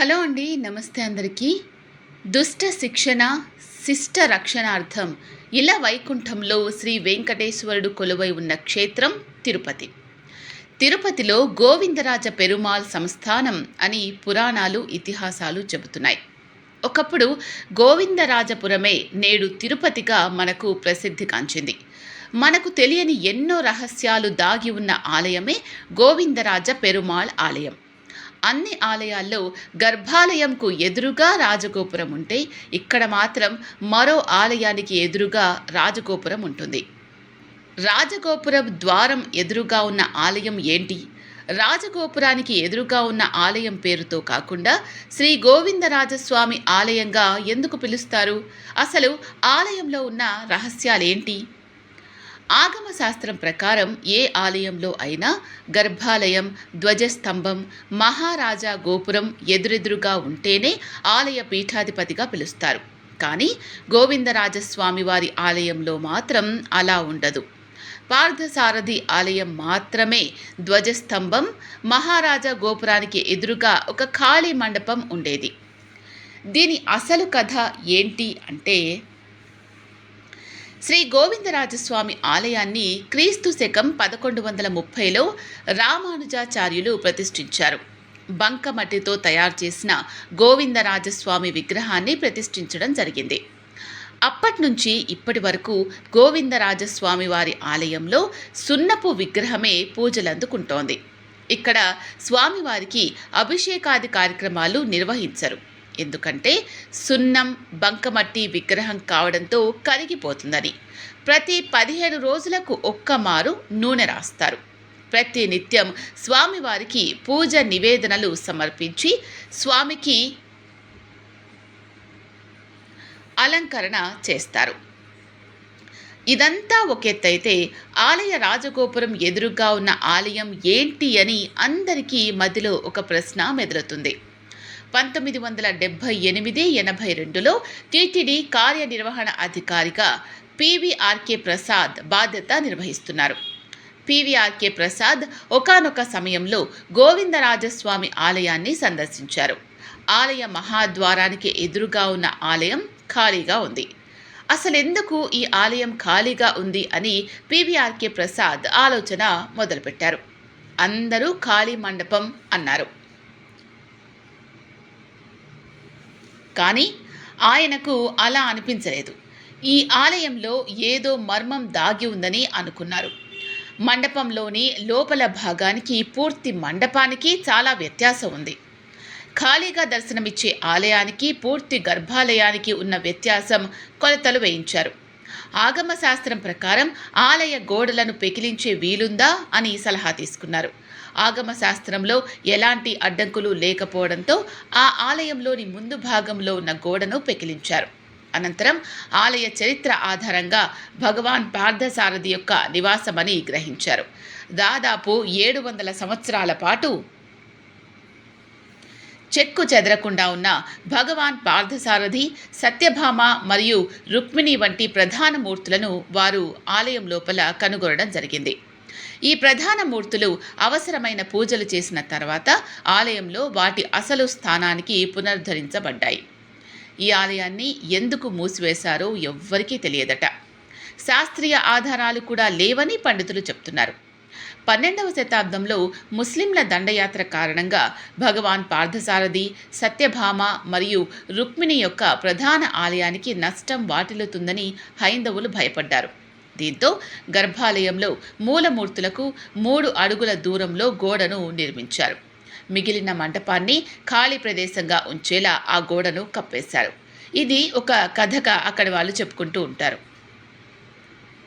Hello అండి నమస్తే అందరికీ. దుష్ట శిక్షణ శిష్ట రక్షణార్థం. ఇలా వైకుంఠంలో శ్రీ వెంకటేశ్వరుడు కొలువై ఉన్న క్షేత్రం తిరుపతి. తిరుపతిలో గోవిందరాజ పెరుమాల్ సంస్థానం అని పురాణాలు ఇతిహాసాలు చెబుతున్నాయి. ఒకప్పుడు గోవిందరాజపురమే నేడు తిరుపతిగా మనకు ప్రసిద్ధి కాంచింది. మనకు తెలియని ఎన్నో రహస్యాలు దాగి ఉన్న ఆలయమే గోవిందరాజ పెరుమాళ్ ఆలయం. అన్ని ఆలయాల్లో గర్భాలయంకు ఎదురుగా రాజగోపురం ఉంటే ఇక్కడ మాత్రం మరో ఆలయానికి ఎదురుగా రాజగోపురం ఉంటుంది. రాజగోపురం ద్వారం ఎదురుగా ఉన్న ఆలయం ఏంటి? రాజగోపురానికి ఎదురుగా ఉన్న ఆలయం పేరుతో కాకుండా శ్రీ గోవిందరాజస్వామి ఆలయంగా ఎందుకు పిలుస్తారు? అసలు ఆలయంలో ఉన్న రహస్యాలేంటి? ఆగమ శాస్త్రం ప్రకారం ఏ ఆలయంలో అయినా గర్భాలయం ధ్వజస్తంభం మహారాజా గోపురం ఎదురెదురుగా ఉంటేనే ఆలయ పీఠాధిపతిగా పిలుస్తారు. కానీ గోవిందరాజస్వామి వారి ఆలయంలో మాత్రం అలా ఉండదు. పార్థసారథి ఆలయం మాత్రమే ధ్వజస్తంభం మహారాజా గోపురానికి ఎదురుగా ఒక ఖాళీ మండపం ఉండేది. దీని అసలు కథ ఏంటి అంటే శ్రీ గోవిందరాజస్వామి ఆలయాన్ని క్రీస్తు శకం పదకొండు వందల ముప్పైలో రామానుజాచార్యులు ప్రతిష్ఠించారు. బంకమట్టితో తయారు చేసిన గోవిందరాజస్వామి విగ్రహాన్ని ప్రతిష్ఠించడం జరిగింది. అప్పటి నుంచి ఇప్పటి వరకు గోవిందరాజస్వామి వారి ఆలయంలో సున్నపు విగ్రహమే పూజలందుకుంటోంది. ఇక్కడ స్వామివారికి అభిషేకాది కార్యక్రమాలు నిర్వహించరు. ఎందుకంటే సున్నం బంకమట్టి విగ్రహం కావడంతో కరిగిపోతుందని. ప్రతి పదిహేను రోజులకు ఒక్క మారు నూనె రాస్తారు. ప్రతి నిత్యం స్వామివారికి పూజ నివేదనలు సమర్పించి స్వామికి అలంకరణ చేస్తారు. ఇదంతా ఒకెత్తైతే ఆలయ రాజగోపురం ఎదురుగా ఉన్న ఆలయం ఏంటి అని అందరికీ మధ్యలో ఒక ప్రశ్న మెదులుతుంది. పంతొమ్మిది వందల డెబ్భై ఎనిమిది ఎనభై రెండులో టీటీడీ కార్యనిర్వహణ అధికారిగా పివిఆర్కే ప్రసాద్ బాధ్యత నిర్వహిస్తున్నారు. పీవీఆర్కే ప్రసాద్ ఒకానొక సమయంలో గోవిందరాజస్వామి ఆలయాన్ని సందర్శించారు. ఆలయ మహాద్వారానికి ఎదురుగా ఉన్న ఆలయం ఖాళీగా ఉంది. అసలెందుకు ఈ ఆలయం ఖాళీగా ఉంది అని పీవీఆర్కే ప్రసాద్ ఆలోచన మొదలుపెట్టారు. అందరూ ఖాళీ మండపం అన్నారు. కానీ ఆయనకు అలా అనిపించలేదు. ఈ ఆలయంలో ఏదో మర్మం దాగి ఉందని అనుకున్నారు. మండపంలోని లోపల భాగానికి పూర్తి మండపానికి చాలా వ్యత్యాసం ఉంది. ఖాళీగా దర్శనమిచ్చే ఆలయానికి పూర్తి గర్భాలయానికి ఉన్న వ్యత్యాసం కొలతలు వేయించారు. ఆగమ శాస్త్రం ప్రకారం ఆలయ గోడలను పెకిలించే వీలుందా అని సలహా తీసుకున్నారు. ఆగమ శాస్త్రంలో ఎలాంటి అడ్డంకులు లేకపోవడంతో ఆ ఆలయంలోని ముందు భాగంలో ఉన్న గోడను పెకిలించారు. అనంతరం ఆలయ చరిత్ర ఆధారంగా భగవాన్ పార్థసారథి యొక్క నివాసమని గ్రహించారు. దాదాపు ఏడు వందల సంవత్సరాల పాటు చెక్కు చెదరకుండా ఉన్న భగవాన్ పార్థసారథి సత్యభామ మరియు రుక్మిణి వంటి ప్రధాన మూర్తులను వారు ఆలయం లోపల కనుగొనడం జరిగింది. ఈ ప్రధాన మూర్తులు అవసరమైన పూజలు చేసిన తర్వాత ఆలయంలో వాటి అసలు స్థానానికి పునరుద్ధరించబడ్డాయి. ఈ ఆలయాన్ని ఎందుకు మూసివేశారో ఎవ్వరికీ తెలియదట. శాస్త్రీయ ఆధారాలు కూడా లేవని పండితులు చెప్తున్నారు. పన్నెండవ శతాబ్దంలో ముస్లింల దండయాత్ర కారణంగా భగవాన్ పార్థసారథి సత్యభామ మరియు రుక్మిణి యొక్క ప్రధాన ఆలయానికి నష్టం వాటిల్లుతుందని హైందవులు భయపడ్డారు. దీంతో గర్భాలయంలో మూలమూర్తులకు మూడు అడుగుల దూరంలో గోడను నిర్మించారు. మిగిలిన మంటపాన్ని ఖాళీ ప్రదేశంగా ఉంచేలా ఆ గోడను కప్పేశారు. ఇది ఒక కథగా అక్కడి వాళ్ళు చెప్పుకుంటూ ఉంటారు.